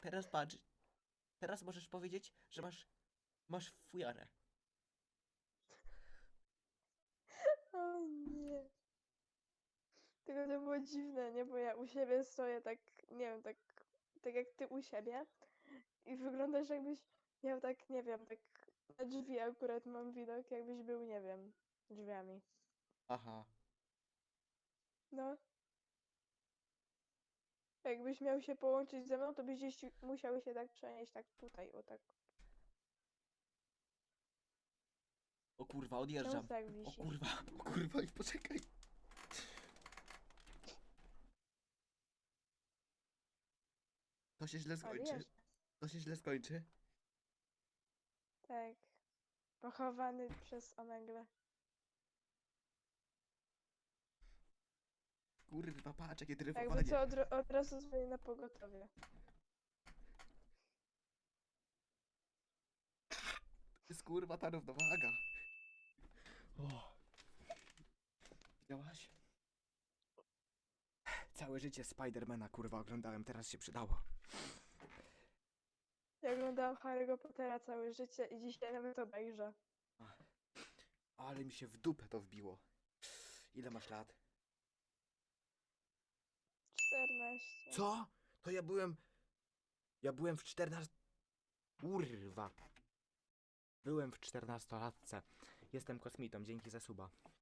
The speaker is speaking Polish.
Teraz patrz. Teraz możesz powiedzieć, że masz. Masz fujarę. O nie. Tylko to było dziwne, nie? Bo ja u siebie stoję tak, nie wiem, tak, tak jak ty u siebie i wyglądasz jakbyś miał tak, nie wiem, tak na drzwi akurat mam widok, jakbyś był, nie wiem, drzwiami. Aha. No. Jakbyś miał się połączyć ze mną, to byś gdzieś musiał się tak przenieść, tak tutaj, o tak. O kurwa, Czemu odjeżdżam. tak O wisisz? kurwa, o kurwa, i poczekaj. To się źle A skończy. wiesz, To się źle skończy. tak. Pochowany przez omegle. Kurwa, patrz, jakie Jakby dryfowanie. co, od, od razu dzwonię na pogotowie. To jest kurwa ta równowaga. O. Widziałaś? Całe życie Spidermana kurwa oglądałem, teraz się przydało. Ja oglądałam Harry'ego Pottera całe życie i dzisiaj nawet obejrzę. Ale mi się w dupę to wbiło. Ile masz lat? 14. Co? To ja byłem. Ja byłem w 14. Kurwa. Byłem w 14-latce. Jestem kosmitą, dzięki za suba.